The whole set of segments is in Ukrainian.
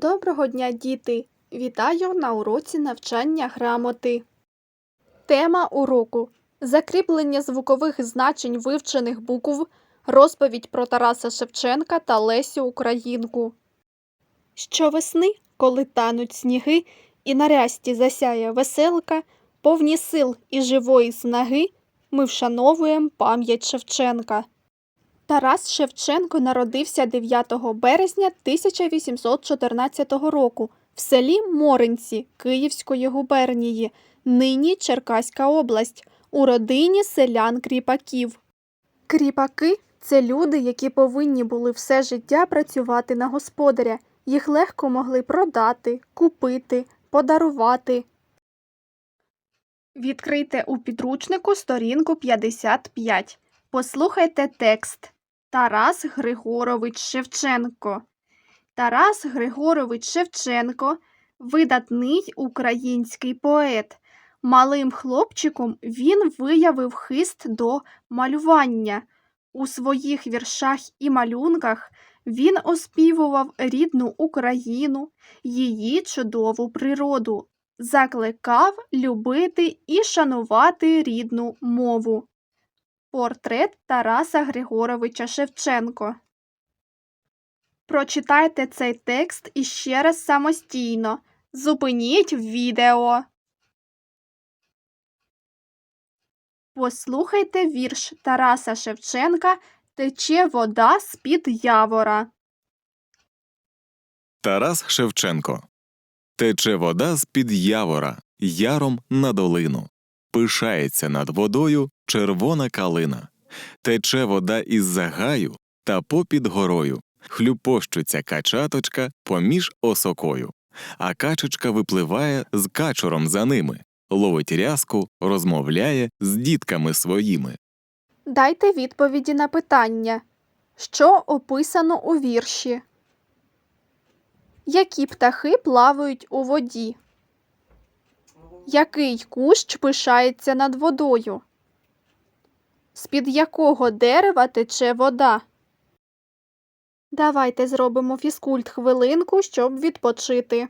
Доброго дня, діти! Вітаю на уроці навчання грамоти. Тема уроку закріплення звукових значень вивчених букв, розповідь про Тараса Шевченка та Лесю Українку. Щовесни, коли тануть сніги, і на рясті засяє веселка, повні сил і живої снаги, ми вшановуємо пам'ять Шевченка. Тарас Шевченко народився 9 березня 1814 року в селі Моринці Київської губернії, нині Черкаська область, у родині селян-кріпаків. Кріпаки це люди, які повинні були все життя працювати на господаря. Їх легко могли продати, купити, подарувати. Відкрийте у підручнику сторінку 55. Послухайте текст. Тарас Григорович Шевченко. Тарас Григорович Шевченко видатний український поет. Малим хлопчиком він виявив хист до малювання. У своїх віршах і малюнках він оспівував рідну Україну, її чудову природу, закликав любити і шанувати рідну мову. Портрет Тараса Григоровича Шевченко. Прочитайте цей текст іще раз самостійно. Зупиніть відео. Послухайте вірш Тараса Шевченка Тече вода з-під явора. Тарас Шевченко. Тече вода з-під явора, яром на долину. Пишається над водою червона калина. Тече вода із загаю та попід горою. Хлюпощуться качаточка поміж осокою. А качечка випливає з качуром за ними, ловить рязку, розмовляє з дітками своїми. Дайте відповіді на питання. Що описано у вірші? Які птахи плавають у воді? Який кущ пишається над водою? З-під якого дерева тече вода? Давайте зробимо фізкульт хвилинку, щоб відпочити.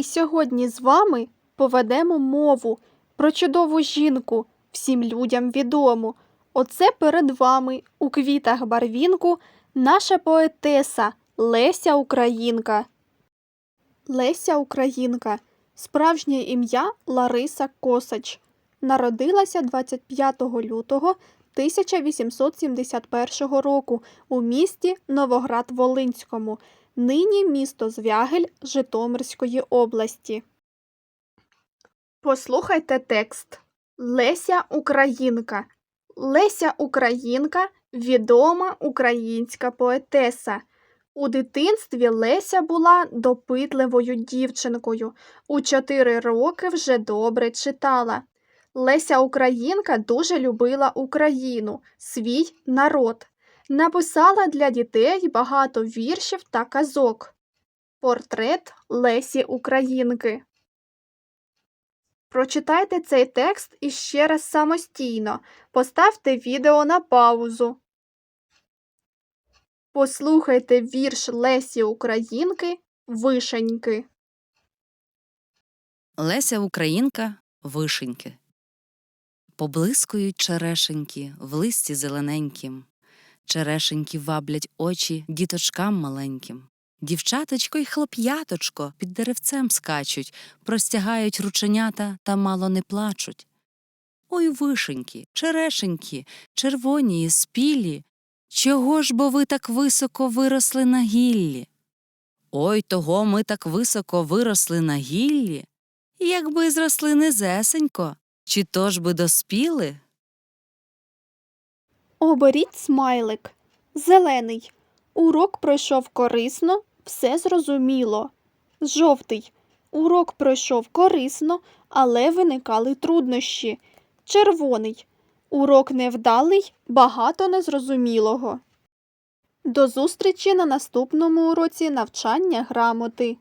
Ми сьогодні з вами поведемо мову про чудову жінку, всім людям відому. Оце перед вами у квітах барвінку наша поетеса Леся Українка. Леся Українка. Справжнє ім'я Лариса Косач. Народилася 25 лютого 1871 року у місті Новоград-Волинському, нині місто Звягель Житомирської області. Послухайте текст. Леся Українка. Леся Українка відома українська поетеса. У дитинстві Леся була допитливою дівчинкою. У чотири роки вже добре читала. Леся Українка дуже любила Україну, свій народ. Написала для дітей багато віршів та казок. Портрет Лесі Українки. Прочитайте цей текст іще раз самостійно. Поставте відео на паузу. Послухайте вірш Лесі Українки Вишеньки. Леся Українка вишеньки. Поблискують черешеньки в листі зелененькім, черешеньки ваблять очі діточкам маленьким. Дівчаточко й хлоп'яточко під деревцем скачуть, простягають рученята та мало не плачуть. Ой, вишеньки, черешеньки, червоні і спілі, чого ж бо ви так високо виросли на гіллі? Ой, того ми так високо виросли на гіллі, якби зросли низесенько, чи то ж би доспіли? Оберіть смайлик. Зелений. Урок пройшов корисно, все зрозуміло. Жовтий. Урок пройшов корисно, але виникали труднощі. Червоний. Урок невдалий, багато незрозумілого. До зустрічі на наступному уроці навчання грамоти.